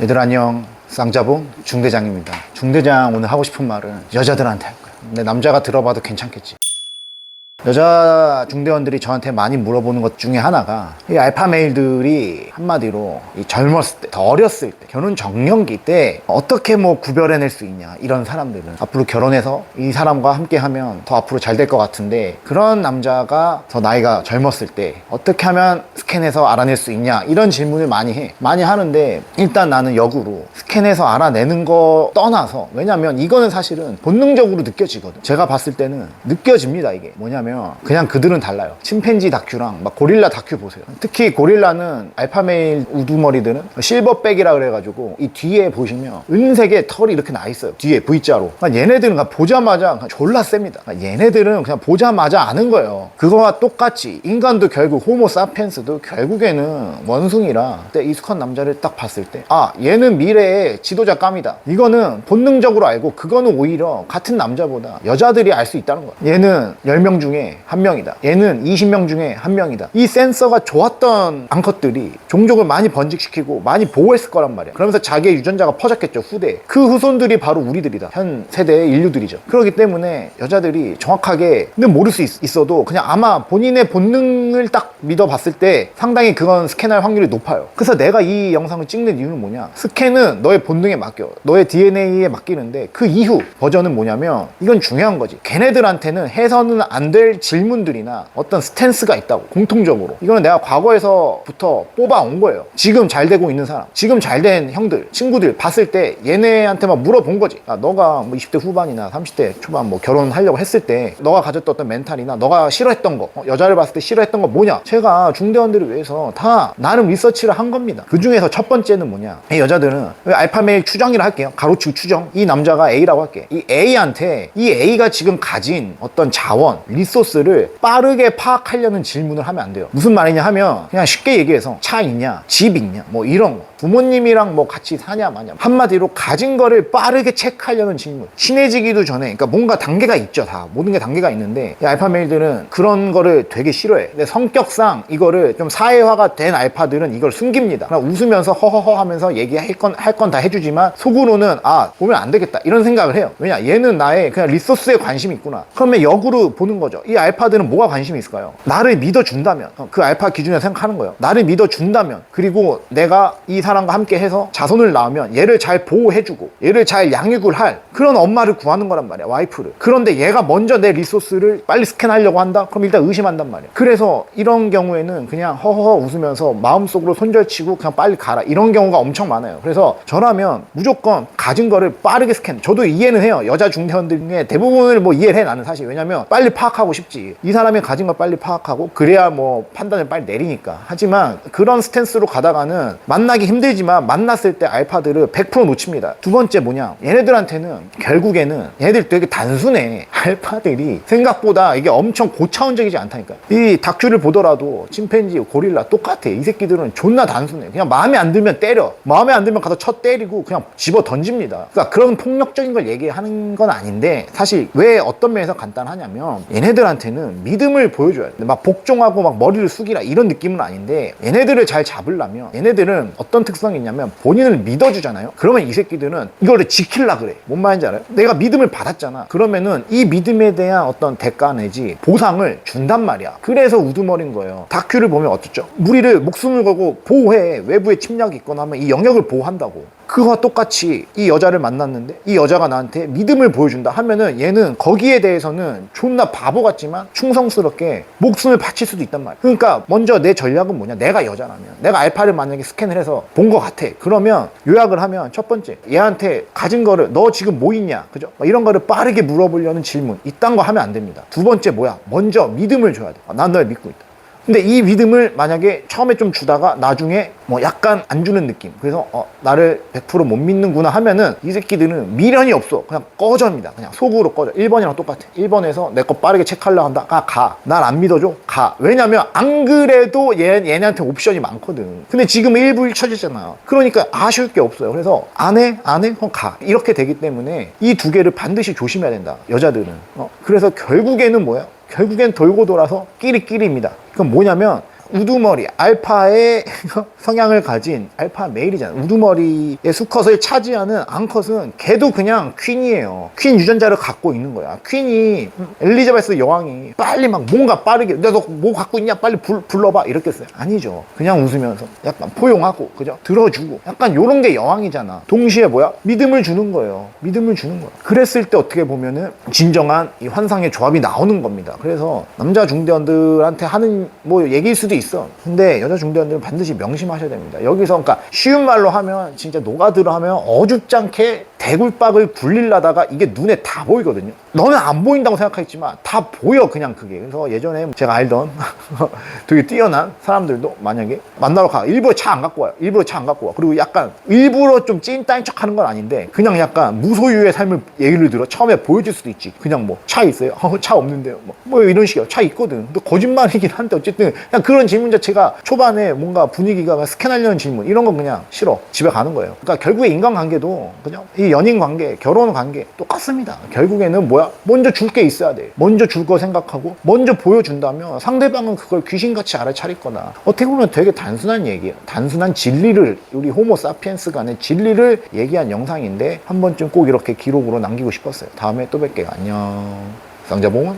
얘들 안녕. 쌍자봉 중대장입니다. 중대장 오늘 하고 싶은 말은 여자들한테 할 거야. 근데 남자가 들어봐도 괜찮겠지 여자 중대원들이 저한테 많이 물어보는 것 중에 하나가 이 알파 메일들이 한마디로 이 젊었을 때, 더 어렸을 때, 결혼 정년기 때 어떻게 뭐 구별해낼 수 있냐 이런 사람들은. 앞으로 결혼해서 이 사람과 함께 하면 더 앞으로 잘 될 것 같은데 그런 남자가 더 나이가 젊었을 때 어떻게 하면 스캔해서 알아낼 수 있냐 이런 질문을 많이 해. 많이 하는데 일단 나는 역으로 스캔해서 알아내는 거 떠나서 왜냐면 이거는 사실은 본능적으로 느껴지거든. 제가 봤을 때는 느껴집니다 이게. 뭐냐면 그냥 그들은 달라요. 침팬지 다큐랑 막 고릴라 다큐 보세요. 특히 고릴라는 알파메일 우두머리들은 실버백이라 그래가지고 이 뒤에 보시면 은색의 털이 이렇게 나 있어요. 뒤에 V자로. 그러니까 얘네들은 그냥 보자마자 그냥 졸라 셉니다. 그러니까 얘네들은 그냥 보자마자 아는 거예요. 그거와 똑같이 인간도 결국 호모 사피엔스도 결국에는 원숭이라 그때 이숙한 남자를 딱 봤을 때 아 얘는 미래의 지도자 감이다. 이거는 본능적으로 알고 그거는 오히려 같은 남자보다 여자들이 알 수 있다는 거야. 얘는 10명 중에 한 명이다. 얘는 20명 중에 한 명이다. 이 센서가 좋았던 암컷들이 종족을 많이 번식시키고 많이 보호했을 거란 말이야. 그러면서 자기의 유전자가 퍼졌겠죠 후대에. 그 후손들이 바로 우리들이다. 현 세대의 인류들이죠. 그렇기 때문에 여자들이 정확하게 는 모를 수 있, 어도 그냥 아마 본인의 본능을 딱 믿어봤을 때 상당히 그건 스캔할 확률이 높아요. 그래서 내가 이 영상을 찍는 이유는 뭐냐? 스캔은 너의 본능에 맡겨. 너의 DNA에 맡기는데 그 이후 버전은 뭐냐면 이건 중요한 거지. 걔네들한테는 해서는 안될 질문들이나 어떤 스탠스가 있다고 공통적으로. 이거는 내가 과거에서부터 뽑아온 거예요. 지금 잘 되고 있는 사람 지금 잘 된 형들 친구들 봤을 때 얘네한테 막 물어본 거지. 야, 너가 뭐 20대 후반이나 30대 초반 뭐 결혼하려고 했을 때 너가 가졌던 어떤 멘탈이나 너가 싫어했던 거 어, 여자를 봤을 때 싫어했던 거 뭐냐? 제가 중대원들을 위해서 다 나름 리서치를 한 겁니다. 그 중에서 첫 번째는 뭐냐? 이 여자들은 알파메일 추정이라 할게요. 가로치고 추정. 이 남자가 A라고 할게. 이 A한테 이 A가 지금 가진 어떤 자원 리소 스를 빠르게 파악하려는 질문을 하면 안 돼요. 무슨 말이냐 하면 그냥 쉽게 얘기해서 차 있냐 집 있냐 뭐 이런 거 부모님이랑 뭐 같이 사냐 마냐. 한마디로 가진 거를 빠르게 체크하려는 질문 친해지기도 전에. 그러니까 뭔가 단계가 있죠 다. 모든 게 단계가 있는데. 이 알파 메일들은 그런 거를 되게 싫어해. 근데 성격상 이거를 좀 사회화가 된 알파들은 이걸 숨깁니다. 그냥 웃으면서 허허허 하면서 얘기할 건 할 건 다 해주지만 속으로는 아 보면 안 되겠다. 이런 생각을 해요. 왜냐 얘는 나의 그냥 리소스에 관심이 있구나. 그러면 역으로 보는 거죠. 이 알파들은 뭐가 관심이 있을까요? 나를 믿어준다면. 어, 그 알파 기준에 생각하는 거예요. 나를 믿어준다면. 그리고 내가 이 사람과 함께 해서 자손을 낳으면 얘를 잘 보호해주고 얘를 잘 양육을 할 그런 엄마를 구하는 거란 말이야 와이프를. 그런데 얘가 먼저 내 리소스를 빨리 스캔하려고 한다? 그럼 일단 의심한단 말이야. 그래서 이런 경우에는 그냥 허허허 웃으면서 마음속으로 손절치고 그냥 빨리 가라. 이런 경우가 엄청 많아요. 그래서 저라면 무조건 가진 거를 빠르게 스캔. 저도 이해는 해요. 여자 중대원들 중에 대부분을 뭐 이해를 해 나는 사실. 왜냐면 빨리 파악하고 싶지. 이 사람이 가진 걸 빨리 파악하고 그래야 뭐 판단을 빨리 내리니까. 하지만 그런 스탠스로 가다가는 만나기 힘 들지만 만났을 때 알파들을 100% 놓칩니다. 두 번째 뭐냐? 얘네들한테는 결국에는 얘네들 되게 단순해. 알파들이 생각보다 이게 엄청 고차원적이지 않다니까 이 다큐를 보더라도 침팬지 고릴라 똑같아. 이 새끼들은 존나 단순해. 그냥 마음에 안 들면 때려. 마음에 안 들면 가서 쳐 때리고 그냥 집어 던집니다. 그러니까 그런 폭력적인 걸 얘기하는 건 아닌데 사실 왜 어떤 면에서 간단하냐면 얘네들한테는 믿음을 보여줘야 돼. 막 복종하고 막 머리를 숙이라 이런 느낌은 아닌데 얘네들을 잘 잡으려면 얘네들은 어떤 특성이 있냐면 본인을 믿어주잖아요. 그러면 이 새끼들은 이거를 지킬라 그래. 뭔 말인지 알아요? 내가 믿음을 받았잖아. 그러면은 이 믿음에 대한 어떤 대가 내지 보상을 준단 말이야. 그래서 우두머린 거예요. 다큐를 보면 어떻죠? 우리를 목숨을 걸고 보호해. 외부에 침략이 있거나 하면 이 영역을 보호한다고 그거와 똑같이 이 여자를 만났는데 이 여자가 나한테 믿음을 보여준다 하면은 얘는 거기에 대해서는 존나 바보 같지만 충성스럽게 목숨을 바칠 수도 있단 말이야. 그러니까 먼저 내 전략은 뭐냐? 내가 여자라면. 내가 알파를 만약에 스캔을 해서 본 것 같아. 그러면 요약을 하면 첫 번째 얘한테 가진 거를 너 지금 뭐 있냐? 그죠? 막 이런 거를 빠르게 물어보려는 질문. 이딴 거 하면 안 됩니다. 두 번째 뭐야? 먼저 믿음을 줘야 돼난 널 믿고 있다 근데 이 믿음을 만약에 처음에 좀 주다가 나중에 뭐 약간 안 주는 느낌 그래서 어, 나를 100%못 믿는구나 하면은 이 새끼들은 미련이 없어. 그냥 꺼져입니다. 그냥 속으로 꺼져. 1번이랑 똑같아. 1번에서 내 거 빠르게 체크하려고 한다 아, 가날 안 믿어줘? 가. 왜냐면 안 그래도 얘, 얘네한테 옵션이 많거든. 근데 지금 일부 1처지잖아 그러니까 아쉬울 게 없어요. 그래서 안 해? 안해? 그럼 가. 이렇게 되기 때문에 이 두 개를 반드시 조심해야 된다. 여자들은. 어, 그래서 결국에는 뭐야 결국엔 돌고 돌아서 끼리끼리입니다. 그럼 뭐냐면 우두머리 알파의 성향을 가진 알파 메일이잖아 우두머리의 수컷을 차지하는 암컷은 걔도 그냥 퀸이에요. 퀸 유전자를 갖고 있는 거야. 퀸이 엘리자베스 여왕이 빨리 막 뭔가 빠르게 너뭐 갖고 있냐? 빨리 불, 불러봐. 이렇겠어요. 아니죠. 그냥 웃으면서 약간 포용하고 그죠? 들어주고. 약간 요런 게 여왕이잖아. 동시에 뭐야? 믿음을 주는 거예요. 믿음을 주는 거야. 그랬을 때 어떻게 보면은 진정한 이 환상의 조합이 나오는 겁니다. 그래서 남자 중대원들한테 하는 뭐 얘기일 수도 있어. 근데 여자 중대원들은 반드시 명심하셔야 됩니다. 여기서 그러니까 쉬운 말로 하면 진짜 노가드로 하면 어줍잖게 대굴박을 굴리려다가 이게 눈에 다 보이거든요. 너는 안 보인다고 생각했지만 다 보여 그냥 그게. 그래서 예전에 제가 알던 되게 뛰어난 사람들도 만약에 만나러 가. 일부러 차 안 갖고 와요. 일부러 차 안 갖고 와. 그리고 약간 일부러 좀 찐따인 척 하는 건 아닌데 그냥 약간 무소유의 삶을 예를 들어 처음에 보여줄 수도 있지. 그냥 뭐 차 있어요? 어, 차 없는데요. 뭐, 뭐 이런 식이요. 차 있거든. 근데 거짓말이긴 한데 어쨌든 그냥 그런 질문 자체가 초반에 뭔가 분위기가 막 스캔하려는 질문 이런 건 그냥 싫어. 집에 가는 거예요. 그러니까 결국에 인간관계도 그냥 이 연인 관계 결혼 관계 똑같습니다. 결국에는 뭐야? 먼저 줄 게 있어야 돼. 먼저 줄 거 생각하고 먼저 보여준다면 상대방은 그걸 귀신같이 알아차릴 거나 어떻게 보면 되게 단순한 얘기예요. 단순한 진리를 우리 호모 사피엔스 간의 진리를 얘기한 영상인데 한 번쯤 꼭 이렇게 기록으로 남기고 싶었어요. 다음에 또 뵐게요. 안녕. 쌍자봉은